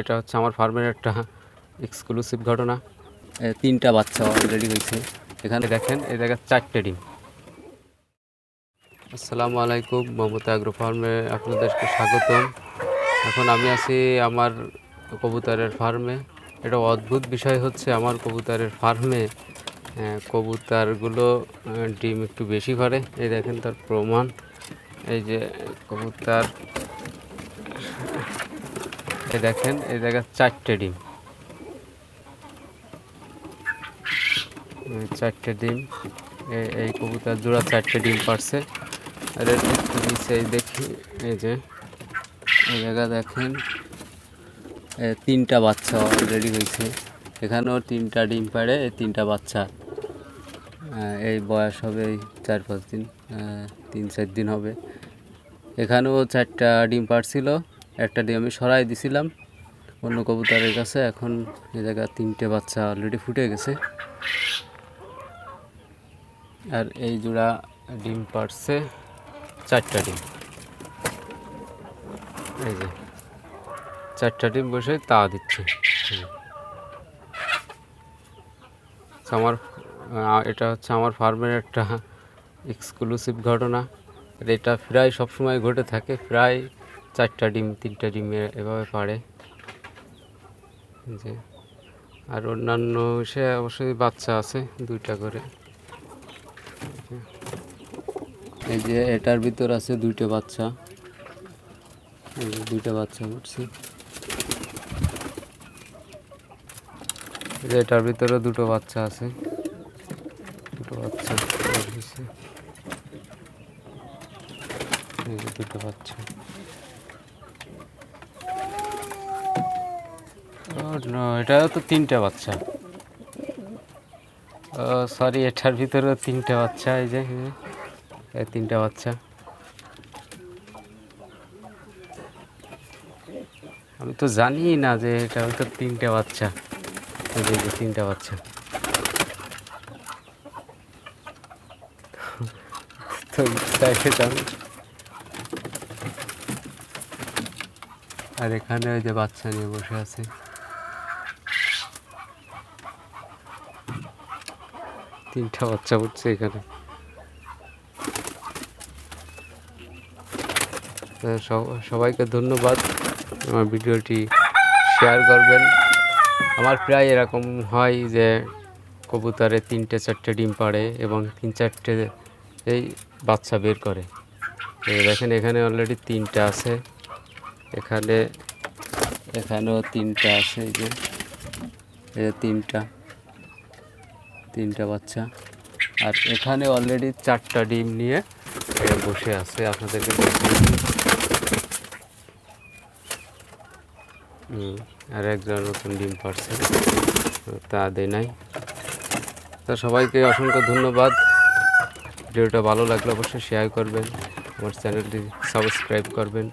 এটা হচ্ছে আমার ফার্মের একটা এক্সক্লুসিভ ঘটনা। তিনটা বাচ্চা অলরেডি হয়েছে। এখানে দেখেন এই জায়গায় চারটে ডিম। আসসালামু আলাইকুম মমতা অ্যাগ্রো ফার্মে আপনাদেরকে স্বাগতম। এখন আমি আছি আমার কবুতরের ফার্মে এটা অদ্ভুত বিষয় হচ্ছে আমার কবুতরের ফার্মে কবুতরগুলো ডিম একটু বেশি করে এই দেখেন তার প্রমাণ। এই যে কবুতর এই দেখেন, এই জায়গায় চারটে ডিম। চারটে ডিম এই কবুতর জোড়া চারটে ডিম পারছে। আর একটু দেখি, এই যে, এই জায়গা দেখেন তিনটা বাচ্চা অলরেডি হয়েছে। এখানেও তিনটা ডিম পাড়ে এই তিনটা বাচ্চা। এই বয়স হবে এই চার পাঁচ দিন তিন চার দিন হবে। এখানেও চারটা ডিম পাড়ছিল। একটা ডিম আমি সরাই দিছিলাম। অন্য কবুতরের কাছে। এখন এই জায়গায় তিনটে বাচ্চা অলরেডি ফুটে গেছে। আর এই জোড়া ডিম পারছে চারটা ডিম। এই যে, চারটা ডিম বসে তা দিচ্ছে। আমার এটা হচ্ছে আমার ফার্মের একটা এক্সক্লুসিভ ঘটনা। এটা প্রায় সবসময় ঘটে থাকে। প্রায় চারটা ডিম, তিনটা ডিম এভাবে পারে। যে। আর অন্যান্য সে অবশ্যই বাচ্চা আছে, দুইটা করে। এই যে এটার ভিতর আছে দুইটা বাচ্চা। দুইটা বাচ্চা উঠছে। এটার ভিতরে দুটো বাচ্চা আছে। দুটো বাচ্চা দুটো বাচ্চা। এটা তো তিনটা বাচ্চা। সরি এটার ভিতরে তিনটা বাচ্চা, এই যে তিনটা বাচ্চা। আমি তো জানি না যে এটা হয়তো তিনটা বাচ্চা। তিনটা বাচ্চা। আর এখানে ওই যে বাচ্চা নিয়ে বসে আছে। তিনটা বাচ্চা উঠছে এখানে। সব- সবাইকে ধন্যবাদ। আমার ভিডিওটি শেয়ার করবেন। আমার প্রায় এরকম হয় যে কবুতরে তিনটে, চারটে ডিম পাড়ে এবং তিন, চারটে এই বাচ্চা বের করে। দেখেন এখানে অলরেডি তিনটা আছে। এখানে, এখানেও তিনটা আছে এই যে তিনটা। তিনটা বাচ্চা। আর এখানে অলরেডি চারটা ডিম নিয়ে বসে আছে, আপনাদেরকে আর একজন নতুন ডিম পারছে তা দেয় নাই। তো সবাইকে অসংখ্য ধন্যবাদ। ভিডিওটা ভালো লাগলে অবশ্যই শেয়ার করবেন, আমার চ্যানেলটি সাবস্ক্রাইব করবেন।